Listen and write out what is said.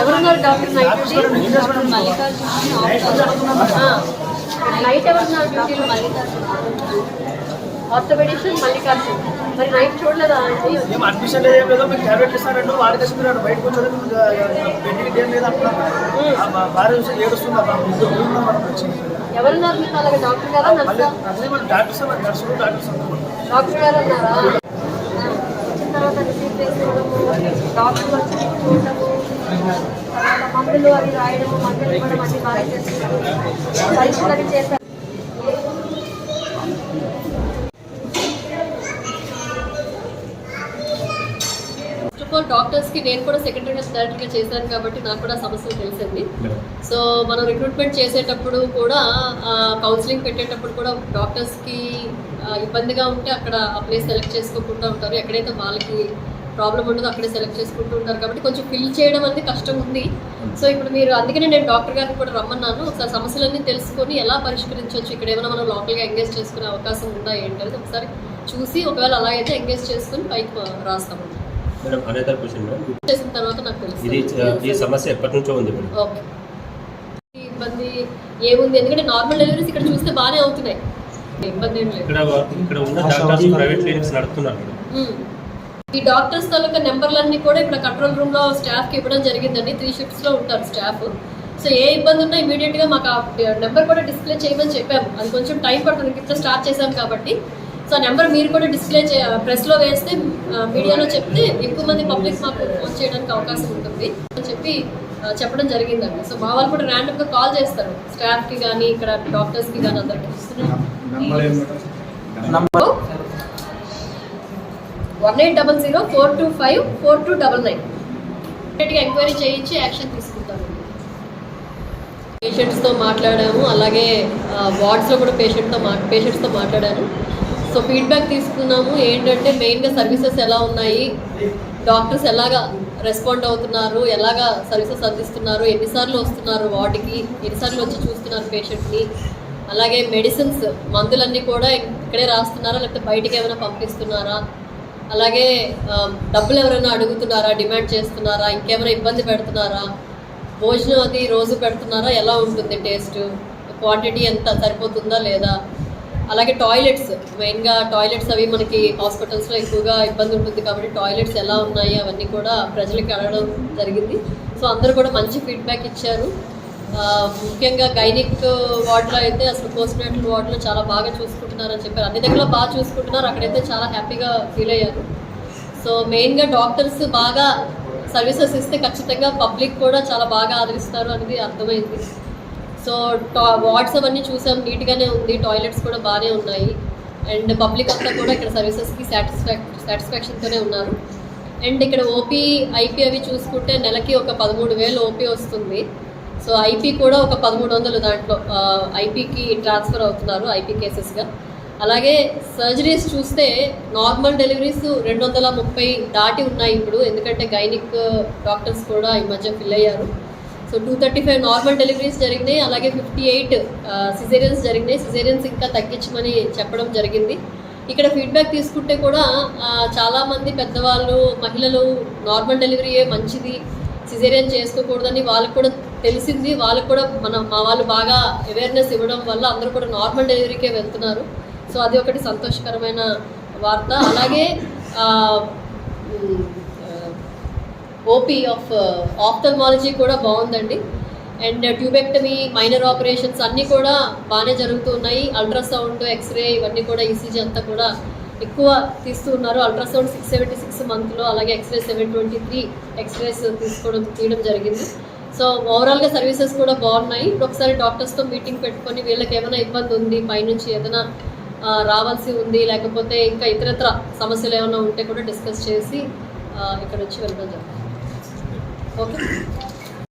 ఎవరున్నారు doctor night ఎవరున్నారు orthopedician Mallikarjuna. మరి నైట్ చూడలేదా ఏం అడ్మిషన్ లేదు లేదో. మీరు వాడి మీరు బయట కూర్చోలేదు. బెడ్కి ఏం లేదు భార్య చూసి మనం ఎవరున్నారు మీరు అలాగే? డాక్టర్ గారా డాక్టర్స్ డాక్టర్స్ డాక్టర్ గారు అన్నారా చేసుకోవడము డాక్టర్ తర్వాత మందులు అవి రాయడము మందులు ఇవ్వడం అన్ని బాగా చేస్తున్నారు పరీక్షలు అవి చేశారు డాక్టర్స్కి నేను కూడా సెకండరీ హెల్త్ డైరెక్టర్గా చేశాను కాబట్టి నాకు కూడా సమస్యలు తెలిసింది సో మనం రిక్రూట్మెంట్ చేసేటప్పుడు కూడా కౌన్సిలింగ్ పెట్టేటప్పుడు కూడా డాక్టర్స్కి కి ఇబ్బందిగా ఉంటే అక్కడ ఆ ప్లేస్ సెలెక్ట్ చేసుకోకుండా ఉంటారు. ఎక్కడైతే వాళ్ళకి ప్రాబ్లం ఉండదో అక్కడే సెలెక్ట్ చేసుకుంటూ ఉంటారు. కాబట్టి కొంచెం ఫిల్ చేయడం అనేది కష్టం ఉంది. సో ఇప్పుడు మీరు అందుకనే నేను డాక్టర్ గారిని కూడా రమ్మన్నాను. ఒకసారి సమస్యలన్నీ తెలుసుకొని ఎలా పరిష్కరించవచ్చు ఇక్కడ ఏమైనా మనం లోకల్గా ఎంగేజ్ చేసుకునే అవకాశం ఉందా ఏంటనేది ఒకసారి చూసి ఒకవేళ అలా అయితే ఎంగేజ్ చేసుకొని పైకి రాస్తాము. Madam another question madam. చేసిన తర్వాత నాకు ఇది తెలుస్తుంది ఈ సమస్య ఎప్పటి నుంచో ఉంది మేడం. ఓకే. ఇబ్బంది ఏముంది? ఎందుకంటే నార్మల్ డెలివరీస్ ఇక్కడ చూస్తే బాగానే అవుతున్నాయి. ఇబ్బంది ఏం లేదు. ఇక్కడ ఇక్కడ ఉన్న డాక్టర్స్ ప్రైవేట్ క్లినిక్స్ నడుపుతున్నారు మేడం. ఈ డాక్టర్స్ తాలూకా నెంబర్లన్నీ కూడా ఇక్కడ కంట్రోల్ రూమ్లో స్టాఫ్కి ఇవ్వడం జరిగిందండి. త్రీ షిఫ్ట్స్లో ఉంటారు స్టాఫ్. సో ఏ ఇబ్బంది ఉన్నా ఇమీడియట్గా మాకు ఆ నెంబర్ కూడా డిస్ప్లే చేయమని చెప్పాము. అది కొంచెం టైం పడుతుంది. ఇప్పుడు స్టార్ట్ చేశాం కాబట్టి. సో ఆ నెంబర్ మీరు కూడా డిస్ప్లే చే ప్రెస్లో వేస్తే మీడియాలో చెప్తే ఎక్కువ మంది పబ్లిక్ మాకు ఫోన్ చేయడానికి అవకాశం ఉంటుంది అని చెప్పి చెప్పడం జరిగిందండి. సో మా వాళ్ళు కూడా ర్యాండమ్గా కాల్ చేస్తారు. స్టాఫ్కి కానీ ఇక్కడ డాక్టర్స్కి కానీ అందరికి one eight double zero four two five four two double nine. ఇమీడియట్గా ఎంక్వైరీ చేయించి యాక్షన్ తీసుకుంటాను. పేషెంట్స్తో మాట్లాడాము అలాగే వార్డ్స్లో కూడా పేషెంట్తో మా పేషెంట్స్తో మాట్లాడాను. సో ఫీడ్బ్యాక్ తీసుకున్నాము. ఏంటంటే మెయిన్గా సర్వీసెస్ ఎలా ఉన్నాయి డాక్టర్స్ ఎలాగా రెస్పాండ్ అవుతున్నారు ఎలాగా సర్వీసెస్ అందిస్తున్నారు ఎన్నిసార్లు వస్తున్నారు వార్డుకి ఎన్నిసార్లు వచ్చి చూస్తున్నారు పేషెంట్ని అలాగే మెడిసిన్స్ మందులన్నీ కూడా ఇక్కడే రాస్తున్నారా లేకపోతే బయటికి ఏమైనా పంపిస్తున్నారా అలాగే డబ్బులు ఎవరైనా అడుగుతున్నారా డిమాండ్ చేస్తున్నారా ఇంకేమైనా ఇబ్బంది పెడుతున్నారా భోజనం అది రోజు పెడుతున్నారా ఎలా ఉంటుంది టేస్ట్? క్వాంటిటీ ఎంత సరిపోతుందా లేదా? అలాగే టాయిలెట్స్ మెయిన్గా టాయిలెట్స్ అవి మనకి హాస్పిటల్స్లో ఎక్కువగా ఇబ్బంది ఉంటుంది కాబట్టి టాయిలెట్స్ ఎలా ఉన్నాయి అవన్నీ కూడా ప్రజలకి అడగడం జరిగింది. సో అందరూ కూడా మంచి ఫీడ్బ్యాక్ ఇచ్చారు. ముఖ్యంగా గైనిక్ వార్డులో అయితే అసలు పోస్ట్ నాటల్ వార్డులో చాలా బాగా చూసుకుంటున్నారని చెప్పారు. అన్ని దగ్గర బాగా చూసుకుంటున్నారు. అక్కడైతే చాలా హ్యాపీగా ఫీల్ అయ్యారు. సో మెయిన్గా డాక్టర్స్ బాగా సర్వీసెస్ ఇస్తే ఖచ్చితంగా పబ్లిక్ కూడా చాలా బాగా ఆదరిస్తారు అనేది అర్థమైంది. సో టా వార్డ్స్ అవన్నీ చూసాం. నీట్గానే ఉంది. టాయిలెట్స్ కూడా బాగానే ఉన్నాయి. అండ్ పబ్లిక్ అంతా కూడా ఇక్కడ సర్వీసెస్కి సాటిస్ఫాక్ సాటిస్ఫాక్షన్తోనే ఉన్నారు. అండ్ ఇక్కడ ఓపీ ఐపీ అవి చూసుకుంటే నెలకి ఒక పదమూడు వేలు ఓపీ వస్తుంది. సో ఐపీ కూడా ఒక పదమూడు వందలు దాంట్లో ఐపీకి ట్రాన్స్ఫర్ అవుతున్నారు ఐపీ కేసెస్గా. అలాగే సర్జరీస్ చూస్తే నార్మల్ డెలివరీస్ రెండు వందల ముప్పై దాటి ఉన్నాయి ఇప్పుడు ఎందుకంటే గైనిక్ డాక్టర్స్ కూడా ఈ మధ్య ఫిల్ అయ్యారు. So two thirty five normal deliveries జరిగినాయి అలాగే ఫిఫ్టీ ఎయిట్ సిజేరియన్స్ జరిగినాయి. సిజేరియన్స్ ఇంకా తగ్గించమని చెప్పడం జరిగింది. ఇక్కడ ఫీడ్బ్యాక్ తీసుకుంటే కూడా చాలామంది పెద్దవాళ్ళు మహిళలు నార్మల్ డెలివరీయే మంచిది సిజేరియన్ చేసుకోకూడదని వాళ్ళకు కూడా తెలిసింది. వాళ్ళకు కూడా మన మా వాళ్ళు బాగా అవేర్నెస్ ఇవ్వడం వల్ల అందరూ కూడా నార్మల్ డెలివరీకే వెళ్తున్నారు. సో అది ఒకటి సంతోషకరమైన వార్త. అలాగే ఓపీ ఆఫ్ ఆప్థల్మాలజీ కూడా బాగుందండి. అండ్ ట్యూబెక్టమీ మైనర్ ఆపరేషన్స్ అన్నీ కూడా బాగానే జరుగుతూ ఉన్నాయి అల్ట్రాసౌండ్ ఎక్స్రే ఇవన్నీ కూడా ఈసీజీ అంతా కూడా ఎక్కువ తీస్తూ ఉన్నారు. అల్ట్రాసౌండ్ సిక్స్ సెవెంటీ సిక్స్ మంత్లో అలాగే x-ray seven twenty three x-rays తీసుకోవడం తీయడం జరిగింది. సో ఓవరాల్గా సర్వీసెస్ కూడా బాగున్నాయి. ఇప్పుడు ఒకసారి డాక్టర్స్తో మీటింగ్ పెట్టుకొని వీళ్ళకి ఏమైనా ఇబ్బంది ఉంది పైనుంచి ఏదైనా రావాల్సి ఉంది లేకపోతే ఇంకా ఇతరత్ర సమస్యలు ఏమైనా ఉంటే కూడా డిస్కస్ చేసి ఇక్కడ వచ్చి వెళ్ళడం జరుగుతుంది. ఓకే?